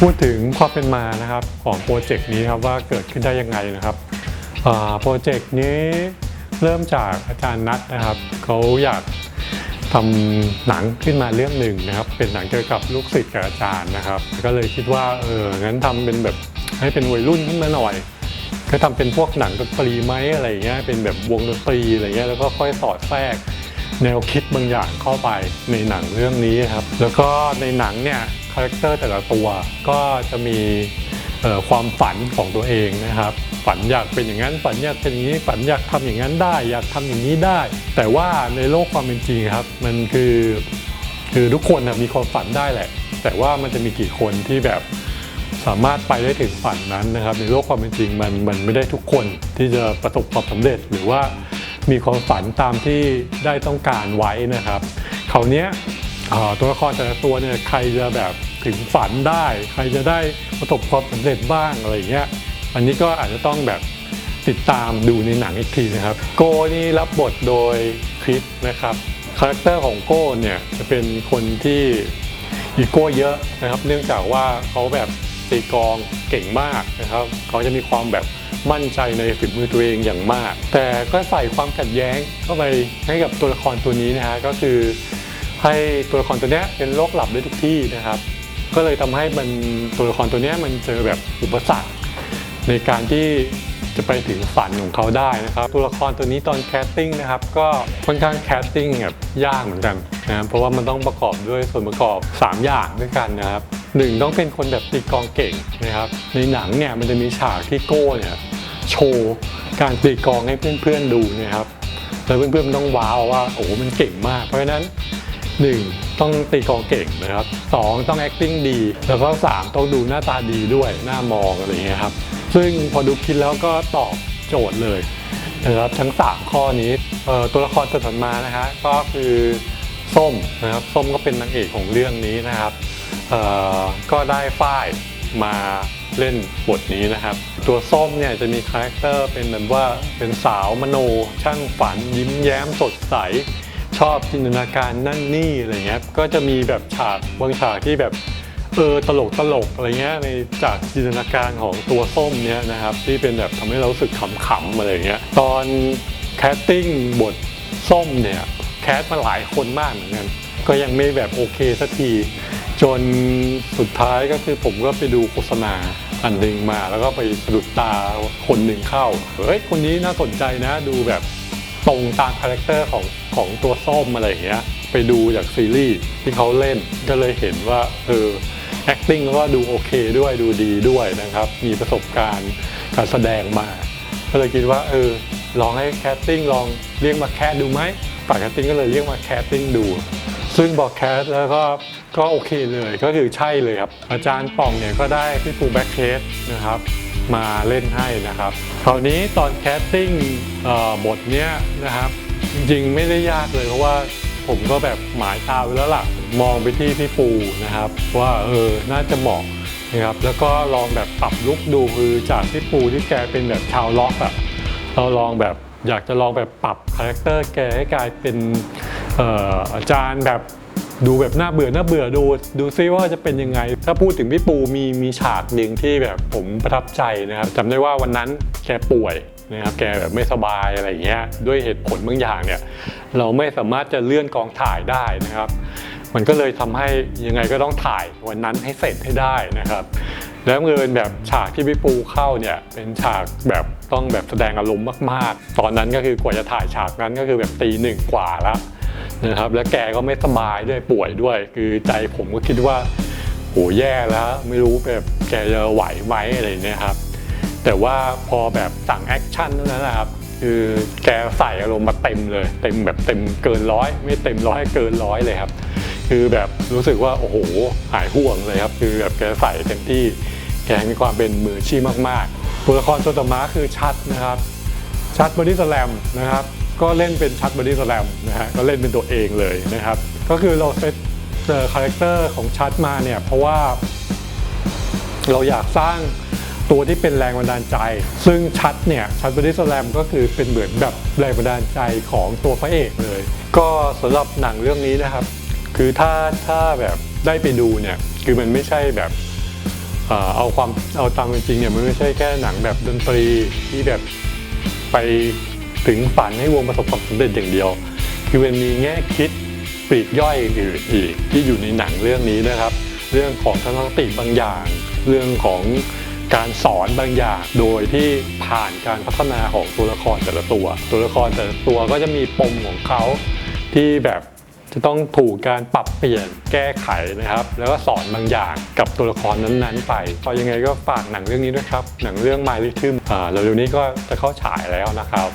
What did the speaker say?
พูดถึงความเป็นมานะครับของโปรเจกต์นี้ครับว่าเกิดขึ้นได้ยังไงนะครับโปรเจกต์นี้เริ่มจากอาจารย์นัทนะครับเขาอยากทำหนังขึ้นมาเรื่องหนึ่งนะครับ เป็นหนังเกี่ยวกับลูกศิษย์กับอาจารย์นะครับ ก็เลยคิดว่าเอองั้นทำเป็นแบบให้เป็นวัยรุ่นขึ้นมาหน่อย ก็ทำเป็นพวกหนังดนตรีไหมอะไรเงี้ยเป็นแบบวงดนตรีอะไรเงี้ยแล้วก็ค่อยสอดแทรกแนวคิดบางอย่างเข้าไปในหนังเรื่องนี้ครับ แล้วก็ในหนังเนี่ย คาแรคเตอร์แต่ละตัวก็จะมีความฝันของตัวเองนะครับ ฝันอยากเป็นอย่างนั้น ฝันอยากเป็นอย่างนี้ ฝันอยากทำอย่างนั้นได้ อยากทำอย่างนี้ได้ แต่ว่าในโลกความเป็นจริงครับ มันคือคือทุกคนนะมีความฝันได้แหละ แต่ว่ามันจะมีกี่คนที่แบบสามารถไปได้ถึงฝันนั้นนะครับ ในโลกความเป็นจริงมันมันไม่ได้ทุกคนที่จะประสบความสำเร็จ หรือว่ามีความฝันตามที่ได้ต้องการไว้นะครับคราวเนี้ย ตัวละครแต่ละตัวเนี่ยใครจะแบบถึงฝันได้ ใครจะได้ประสบความสำเร็จบ้างอะไรเงี้ยอันนี้ก็อาจจะต้องแบบติดตามดูในหนังอีกทีนะครับ โกนี่รับบทโดยคริสนะครับคาแรคเตอร์ของโก้เนี่ยจะเป็นคนที่อีโก้เยอะนะครับ เนื่องจากว่าเขาแบบตีกองเก่งมากนะครับเขาจะมีความแบบมั่นใจในฝีมือตัวเองอย่างมาก แต่ก็ใส่ความขัดแย้งเข้าไปให้กับตัวละครตัวนี้นะฮะก็คือ ให้ตัวละครตัวเนี้ยเป็นโรคหลับได้ทุกที่นะครับ ก็เลยทำให้มันตัวละครตัวเนี้ยมันเจอแบบอุปสรรคในการที่จะไปถึงฝันของเขาได้นะครับ ตัวละครตัวนี้ตอนแคสติ้งนะครับ ก็ค่อนข้างแคสติ้งแบบยากเหมือนกันนะเพราะว่ามันต้องประกอบด้วยส่วนประกอบ 3 อย่างด้วยกันนะครับหนึ่งต้องเป็นคนแบบตีกองเก่งนะครับ ในหนังเนี่ยมันจะมีฉากที่โก้เนี่ยโชว์การตีกองให้เพื่อนๆดูนะครับ แล้วเพื่อนๆต้องว้าวว่าโอ้โหมันเก่งมาก เพราะฉะนั้น หนึ่งต้องตีกองเก่งนะครับสองต้อง acting ดี แล้วก็สามต้องดูหน้าตาดีด้วยหน้ามองอะไรเงี้ยครับ ซึ่งพอดูคิดแล้วก็ตอบโจทย์เลยนะครับทั้ง 3 ข้อนี้ตัวละครตัวถัดมานะฮะก็คือส้มนะครับส้มก็เป็นนางเอกของเรื่องนี้นะครับก็ได้ฝ้ายมาเล่นบทนี้นะครับ ตัวส้มเนี่ยจะมีคาแรคเตอร์เป็นแบบว่าเป็นสาวมโน ช่างฝันยิ้มแย้มสดใส ชอบจินตนาการนั่นนี่อะไรเงี้ยก็จะมีแบบฉากบางฉากที่แบบเออตลกตลกอะไรเงี้ยในจากจินตนาการของตัวส้มเนี้ยนะครับที่เป็นแบบทำให้เราสึกขำๆอะไรเงี้ยตอนแคสติ้งบทส้มเนี่ยแคสมาหลายคนมากเหมือนกันก็ยังไม่แบบโอเคสักที จนสุดท้ายก็คือผมก็ไปดูโฆษณาอันหนึ่งมาแล้วก็ไปสะดุดตาคนหนึ่งเข้าเฮ้ยคนนี้น่าสนใจนะดูแบบ ตรงตามคาแรคเตอร์ของของตัวส้มอะไรอย่างเงี้ยไปดูจากซีรีส์ที่เขาเล่นก็เลยเห็นว่าเออ acting ก็ดูโอเคด้วยดูดีด้วยนะครับ มีประสบการณ์การแสดงมา ก็เลยคิดว่าเออลองให้แคสติ้งลองเรียกมาแคสดูไหมฝ่ายแคสติ้งก็เลยเรียกมาแคสติ้งดู ซึ่งบอกแคสแล้วก็ก็โอเคเลยก็คือใช่เลยครับ อาจารย์ป่องเนี่ยก็ได้พี่ปูแบ็คเคสนะครับ มาเล่นให้นะครับ คราวนี้ตอนแคสติ้งบทเนี้ยนะครับ จริงๆไม่ได้ยากเลยเพราะว่าผมก็แบบหมายตาไว้แล้วล่ะ มองไปที่พี่ปูนะครับ ว่าเออน่าจะเหมาะนะครับแล้วก็ลองแบบปรับลุกดูคือจากพี่ปูที่แกเป็นแบบชาวล็อกอะเราลองแบบอยากจะลองแบบปรับคาแรคเตอร์แกให้กลายเป็นอาจารย์แบบ ดูแบบน่าเบื่อน่าเบื่อดูดูซิว่าจะเป็นยังไง ถ้าพูดถึงพี่ปูมีมีฉากหนึ่งที่แบบผมประทับใจนะครับจำได้ว่าวันนั้นแกป่วยนะครับแกแบบไม่สบายอะไรอย่างเงี้ยด้วยเหตุผลบางอย่างเนี่ยเราไม่สามารถจะเลื่อนกองถ่ายได้นะครับ มันก็เลยทำให้ยังไงก็ต้องถ่ายวันนั้นให้เสร็จให้ได้นะครับ แล้วเงินแบบฉากที่พี่ปูเข้าเนี่ยเป็นฉากแบบต้องแบบแสดงอารมณ์มาก ๆ ตอนนั้นก็คือกว่าจะถ่ายฉากนั้นก็คือแบบตีหนึ่งกว่าแล้ว นะครับ แล้วแกก็ไม่สบายด้วยป่วยด้วย คือใจผมก็คิดว่าโหแย่แล้วไม่รู้แบบแกจะไหวไหมอะไรเนี่ยครับ แต่ว่าพอแบบสั่งแอคชั่นเท่านั้นนะครับคือแกใส่อารมณ์มาเต็มเลย เต็มแบบเต็มเกินร้อยไม่เต็มร้อยเกินร้อยเลยครับ คือแบบรู้สึกว่าโอ้โหหายห่วงเลยครับ คือแบบแกใส่เต็มที่แกมีความเป็นมือชีพมากๆตัวละครตัวต่อมาคือชัดนะครับ ชัดบอดี้สแลมนะครับ ก็เล่นเป็นชัดบอดี้สแลมนะฮะก็เล่นเป็นตัวเองเลยนะครับ ก็คือเราเซตคาแรคเตอร์ของชัดมาเนี่ยเพราะว่าเราอยากสร้างตัวที่เป็นแรงบันดาลใจ ซึ่งชัดเนี่ยชัดบอดี้สแลมก็คือเป็นเหมือนแบบแรงบันดาลใจของตัวพระเอกเลย ก็สำหรับหนังเรื่องนี้นะครับ คือถ้าถ้าแบบได้ไปดูเนี่ยคือมันไม่ใช่แบบเอ่อเอาความเอาตามเป็นจริงเนี่ยมันไม่ใช่แค่หนังแบบดนตรีที่แบบไป ถึงฝันให้วงประสบความสำเร็จอย่างเดียว คือมันมีแง่คิดปลีกย่อยอื่นอีกที่อยู่ในหนังเรื่องนี้นะครับ เรื่องของทัศนคติบางอย่าง เรื่องของการสอนบางอย่างโดยที่ผ่านการพัฒนาของตัวละครแต่ละตัว ตัวละครแต่ละตัวก็จะมีปมของเขาที่แบบจะต้องถูกการปรับเปลี่ยนแก้ไขนะครับ แล้วก็สอนบางอย่างกับตัวละครนั้นๆ ไปพอยังไงก็ฝากหนังเรื่องนี้ด้วยครับ หนังเรื่อง My Rhythm อ่าเร็วๆนี้ก็จะเข้าฉายแล้วนะครับ